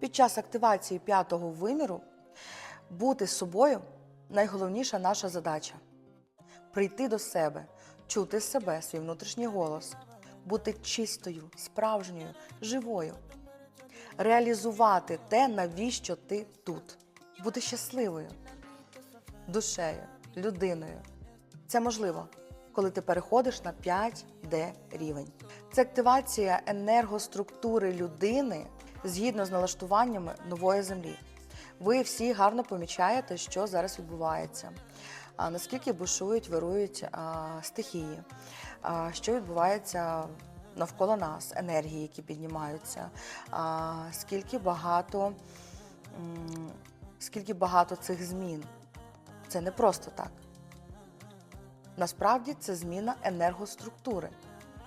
Під час активації п'ятого виміру бути собою найголовніша наша задача прийти до себе, чути себе, свій внутрішній голос, бути чистою, справжньою, живою, реалізувати те, навіщо ти тут, бути щасливою, душею, людиною. Це можливо, коли ти переходиш на 5D рівень. Це активація енергоструктури людини згідно з налаштуваннями нової землі. Ви всі гарно помічаєте, що зараз відбувається. А наскільки бушують, вирують а, стихії, а, що відбувається навколо нас, енергії, які піднімаються, а, скільки багато, м, скільки багато цих змін. Це не просто так. Насправді це зміна енергоструктури.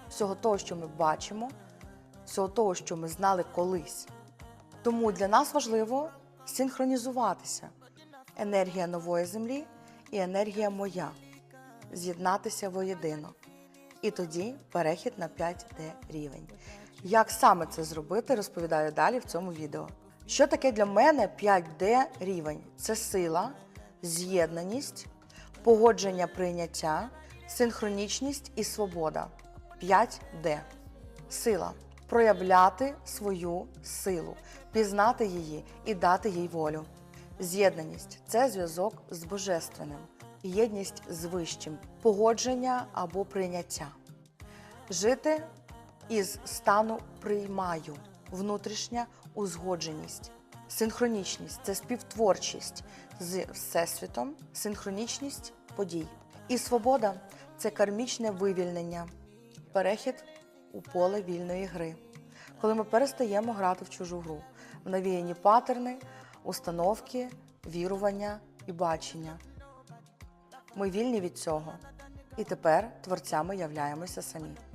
Всього того, що ми бачимо, всього того, що ми знали колись. Тому для нас важливо синхронізуватися. Енергія нової землі і енергія моя. З'єднатися воєдино. І тоді перехід на 5D рівень. Як саме це зробити, розповідаю далі в цьому відео. Що таке для мене 5D рівень? Це сила, з'єднаність, погодження прийняття, синхронічність і свобода. 5D. Сила проявляти свою силу, пізнати її і дати їй волю. З'єднаність це зв'язок з божественним, єдність з вищим, погодження або прийняття. Жити із стану приймаю, внутрішня узгодженість. Синхронічність це співтворчість з Всесвітом, синхронічність подій. І свобода це кармічне вивільнення, перехід у поле вільної гри, коли ми перестаємо грати в чужу гру, в навіяні патерни, установки, вірування і бачення. Ми вільні від цього. І тепер творцями являємося самі.